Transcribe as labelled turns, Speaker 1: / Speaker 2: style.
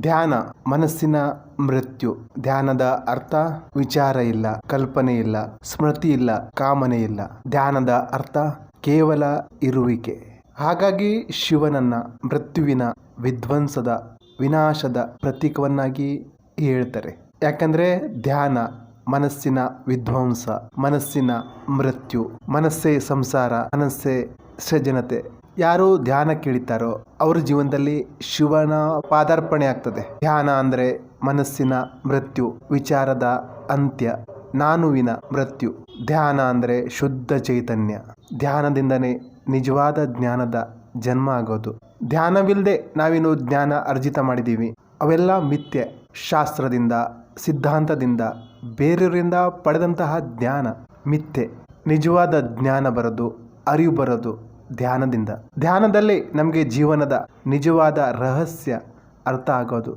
Speaker 1: ಧ್ಯಾನ, ಮನಸ್ಸಿನ ಮೃತ್ಯು. ಧ್ಯಾನದ ಅರ್ಥ, ವಿಚಾರ ಇಲ್ಲ, ಕಲ್ಪನೆ ಇಲ್ಲ, ಸ್ಮೃತಿ ಇಲ್ಲ, ಕಾಮನೆ ಇಲ್ಲ. ಧ್ಯಾನದ ಅರ್ಥ, ಕೇವಲ ಇರುವಿಕೆ. ಹಾಗಾಗಿ ಶಿವನನ್ನ ಮೃತ್ಯುವಿನ ವಿಧ್ವಂಸದ, ವಿನಾಶದ ಪ್ರತೀಕವನ್ನಾಗಿ ಹೇಳ್ತಾರೆ. ಯಾಕಂದ್ರೆ ಧ್ಯಾನ, ಮನಸ್ಸಿನ ವಿಧ್ವಂಸ, ಮನಸ್ಸಿನ ಮೃತ್ಯು, ಮನಸ್ಸೇ ಸಂಸಾರ, ಮನಸ್ಸೇ ಸೃಜನತೆ. ಯಾರು ಧ್ಯಾನ ಕೇಳಿತಾರೋ ಅವರ ಜೀವನದಲ್ಲಿ ಶಿವನ ಪಾದಾರ್ಪಣೆ ಆಗ್ತದೆ. ಧ್ಯಾನ ಅಂದರೆ ಮನಸ್ಸಿನ ಮೃತ್ಯು, ವಿಚಾರದ ಅಂತ್ಯ, ನಾನುವಿನ ಮೃತ್ಯು. ಧ್ಯಾನ ಅಂದರೆ ಶುದ್ಧ ಚೈತನ್ಯ. ಧ್ಯಾನದಿಂದನೇ ನಿಜವಾದ ಜ್ಞಾನದ ಜನ್ಮ ಆಗೋದು. ಧ್ಯಾನವಿಲ್ಲದೆ ನಾವೇನು ಜ್ಞಾನ ಅರ್ಜಿತ ಮಾಡಿದ್ದೀವಿ. ಅವೆಲ್ಲ ಮಿಥ್ಯೆ ಶಾಸ್ತ್ರದಿಂದ, ಸಿದ್ಧಾಂತದಿಂದ ಬೇರೆಯವರಿಂದ ಪಡೆದಂತಹ ಜ್ಞಾನ. ಮಿಥ್ಯೆ. ನಿಜವಾದ ಜ್ಞಾನ ಬರೋದು, ಅರಿವು ಬರೋದು ಧ್ಯಾನದಿಂದ. ಧ್ಯಾನದಲ್ಲಿ ನಮಗೆ ಜೀವನದ ನಿಜವಾದ ರಹಸ್ಯ ಅರ್ಥ ಆಗೋದು.